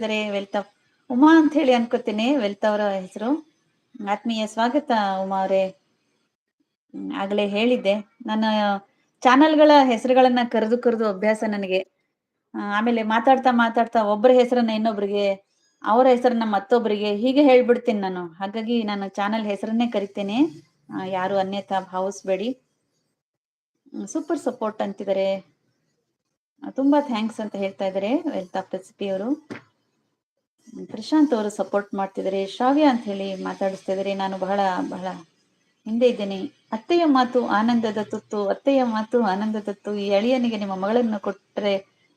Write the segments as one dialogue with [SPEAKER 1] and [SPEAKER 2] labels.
[SPEAKER 1] ಇದಾರೆ ವೆಲ್ತಾ ಉಮಾ ಅಂತ ಹೇಳಿ ಅನ್ಕೋತೀನಿ. ವೆಲ್ತ್ ಅವರ ಹೆಸರು. ಆತ್ಮೀಯ ಸ್ವಾಗತ ಉಮಾ ಅವರೇ. ಆಗ್ಲೇ ಹೇಳಿದ್ದೆ. ನನ್ನ ಚಾನೆಲ್ಗಳ ಹೆಸರುಗಳನ್ನ ಕರೆದು ಕರೆದು ಅಭ್ಯಾಸ ನನಗೆ. ಆಮೇಲೆ ಮಾತಾಡ್ತಾ ಮಾತಾಡ್ತಾ ಒಬ್ಬರ ಹೆಸರನ್ನ ಇನ್ನೊಬ್ರಿಗೆ, ಅವರ ಹೆಸರನ್ನ ಮತ್ತೊಬ್ಬರಿಗೆ ಹೀಗೆ ಹೇಳ್ಬಿಡ್ತೀನಿ ನಾನು. ಹಾಗಾಗಿ ನಾನು ಚಾನೆಲ್ ಹೆಸರನ್ನೇ ಕರಿತೇನೆ. ಯಾರು ಅನ್ಯಥಾ ಭಾವಿಸ್ಬೇಡಿ. ಸೂಪರ್ ಸಪೋರ್ಟ್ ಅಂತಿದ್ದಾರೆ. ತುಂಬಾ ಥ್ಯಾಂಕ್ಸ್ ಅಂತ ಹೇಳ್ತಾ ಇದ್ದಾರೆ ವೆಲ್ತಾ ಆಫ್ ರೆಸಿಪಿ ಅವರು ಪ್ರಶಾಂತ್ ಅವರು ಸಪೋರ್ಟ್ ಮಾಡ್ತಿದ್ದಾರೆ. ಶ್ರಾವ್ಯ ಅಂತ ಹೇಳಿ ಮಾತಾಡಿಸ್ತಾ ಇದ್ದಾರೆ ನಾನು ಬಹಳ ಬಹಳ ಹಿಂದೆ ಇದ್ದೇನೆ. ಅತ್ತೆಯ ಮಾತು ಆನಂದದ ತುತ್ತು, ಅತ್ತೆಯ ಮಾತು ಆನಂದದ ತುತ್ತು. ಈ ಅಳಿಯನಿಗೆ ನಿಮ್ಮ ಮಗಳನ್ನು ಕೊಟ್ಟರೆ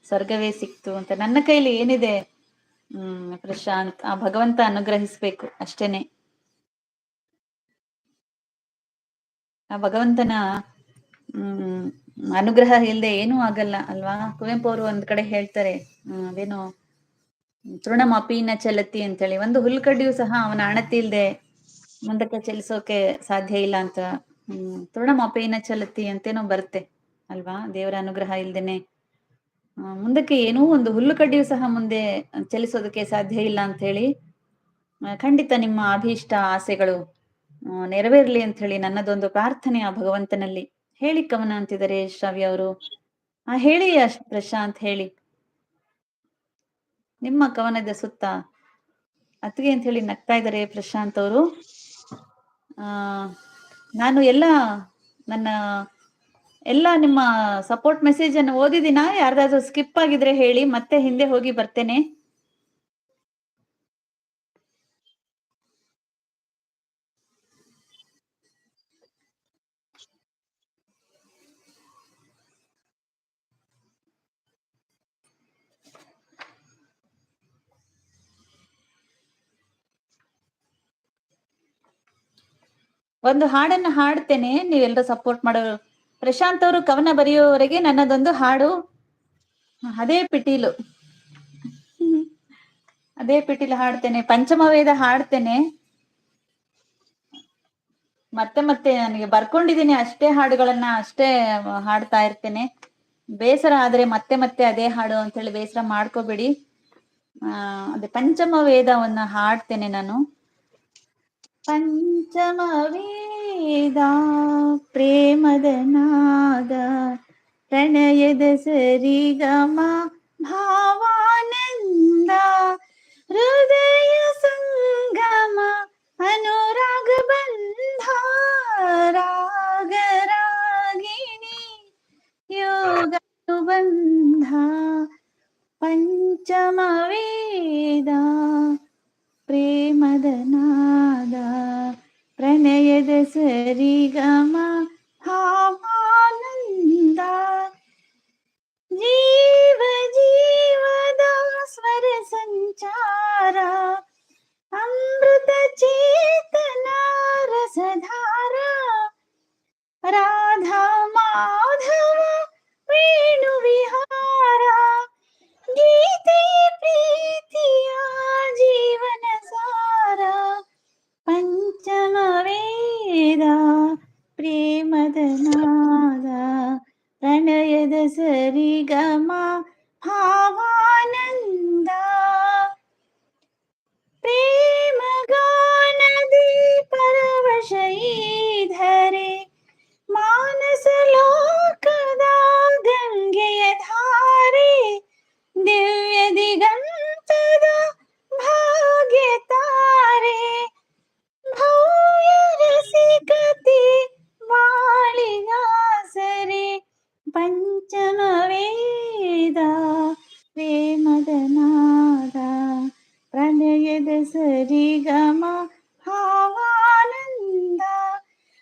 [SPEAKER 1] ಸ್ವರ್ಗವೇ ಸಿಕ್ತು ಅಂತ ನನ್ನ ಕೈಲಿ ಏನಿದೆ? ಹ್ಮ್, ಪ್ರಶಾಂತ್, ಆ ಭಗವಂತ ಅನುಗ್ರಹಿಸ್ಬೇಕು ಅಷ್ಟೇನೆ. ಆ ಭಗವಂತನ, ಹ್ಮ್, ಅನುಗ್ರಹ ಇಲ್ಲದೆ ಏನೂ ಆಗಲ್ಲ ಅಲ್ವಾ? ಕುವೆಂಪು ಅವರು ಒಂದ್ ಕಡೆ ಹೇಳ್ತಾರೆ, ಹ್ಮ್ ಅದೇನು ಚಲತಿ ಚಲತಿ ಅಂತೇಳಿ, ಒಂದು ಹುಲ್ಕಡ್ಡಿಯು ಸಹ ಅವನ ಅಣತಿ ಇಲ್ದೆ ಮುಂದಕ್ಕೆ ಚಲಿಸೋಕೆ ಸಾಧ್ಯ ಇಲ್ಲ ಅಂತ, ಹ್ಮ್, ತೃಣಮಪೀನ ಚಲತಿ ಅಂತೇನೋ ಬರುತ್ತೆ ಅಲ್ವಾ? ದೇವರ ಅನುಗ್ರಹ ಇಲ್ದೇನೆ. ಮುಂದಕ್ಕೆ ಏನೂ ಒಂದು ಹುಲ್ಲು ಕಡ್ಡಿಯು ಸಹ ಮುಂದೆ ಚಲಿಸೋದಕ್ಕೆ ಸಾಧ್ಯ ಇಲ್ಲ ಅಂತ ಹೇಳಿ ಖಂಡಿತ ನಿಮ್ಮ ಅಭೀಷ್ಟ ಆಸೆಗಳು ನೆರವೇರ್ಲಿ ಅಂತ ಹೇಳಿ ನನ್ನದೊಂದು ಪ್ರಾರ್ಥನೆ ಆ ಭಗವಂತನಲ್ಲಿ. ಹೇಳಿ ಕವನ ಅಂತಿದ್ದಾರೆ ಶ್ರಾವ್ಯ ಅವರು. ಆ, ಹೇಳಿ ಪ್ರಶಾಂತ್ ಹೇಳಿ. ನಿಮ್ಮ ಕವನದ ಸುತ್ತ ಅತ್ತಿಗೆ ಅಂತ ಹೇಳಿ ನಗ್ತಾ ಇದ್ದಾರೆ ಪ್ರಶಾಂತ್ ಅವರು. ಆ, ನಾನು ಎಲ್ಲ ನನ್ನ ಎಲ್ಲ ನಿಮ್ಮ ಸಪೋರ್ಟ್ ಮೆಸೇಜ್ ಅನ್ನು ಓದಿದಿನಾ ಯಾರ್ದಾದ್ರು ಸ್ಕಿಪ್ ಆಗಿದ್ರೆ ಹೇಳಿ, ಮತ್ತೆ ಹಿಂದೆ ಹೋಗಿ ಬರ್ತೇನೆ. ಒಂದು ಹಾಡನ್ನ ಹಾಡ್ತೇನೆ ನೀವೆಲ್ಲರೂ ಸಪೋರ್ಟ್ ಮಾಡೋರು ಪ್ರಶಾಂತ್ ಅವರು ಕವನ ಬರೆಯುವವರೆಗೆ ನನ್ನದೊಂದು ಹಾಡು. ಅದೇ ಪಿಟೀಲು. ಅದೇ ಪಿಟೀಲು ಹಾಡ್ತೇನೆ ಪಂಚಮ ವೇದ ಹಾಡ್ತೇನೆ. ಮತ್ತೆ ಮತ್ತೆ ನನಗೆ ಬರ್ಕೊಂಡಿದ್ದೀನಿ ಅಷ್ಟೇ ಹಾಡುಗಳನ್ನ, ಅಷ್ಟೇ ಹಾಡ್ತಾ ಇರ್ತೇನೆ. ಬೇಸರ ಆದ್ರೆ ಮತ್ತೆ ಮತ್ತೆ ಅದೇ ಹಾಡು ಅಂತ ಹೇಳಿ ಬೇಸರ ಮಾಡ್ಕೋಬೇಡಿ. ಅದೇ ಪಂಚಮ ವೇದವನ್ನ ಹಾಡ್ತೇನೆ ನಾನು. ಪಂಚಮ ವೇದ ಪ್ರೇಮದ ನಾದ ಪ್ರಣಯದ ಸರಿಗಮ ಭಾವಾನಂದ ಹೃದಯ ಸಂಗಮ ಅನುರಾಗ ಬಂಧ ರಾಗ ರಾಗಿಣಿ ಯೋಗ ಬಂಧ ಪಂಚಮ ವೇದ ಪ್ರೇಮದ ನಾದ ಪ್ರಣಯದ ಸರಿಗಮ ಪ್ರೇಮದ ನಾದ ಪ್ರಣಯದ ಸರಿಗಮ ಭಾವಾನಂದ సరి గమ భావానంద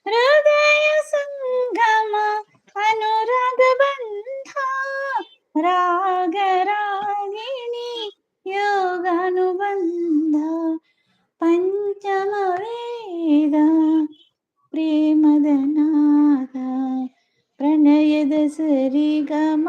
[SPEAKER 1] హృదయ సంగమ అనురాగ బంధ రాగరాగిణి యోగానుబంధ పంచమ వేద ప్రేమదనాద ప్రణయద సరి గమ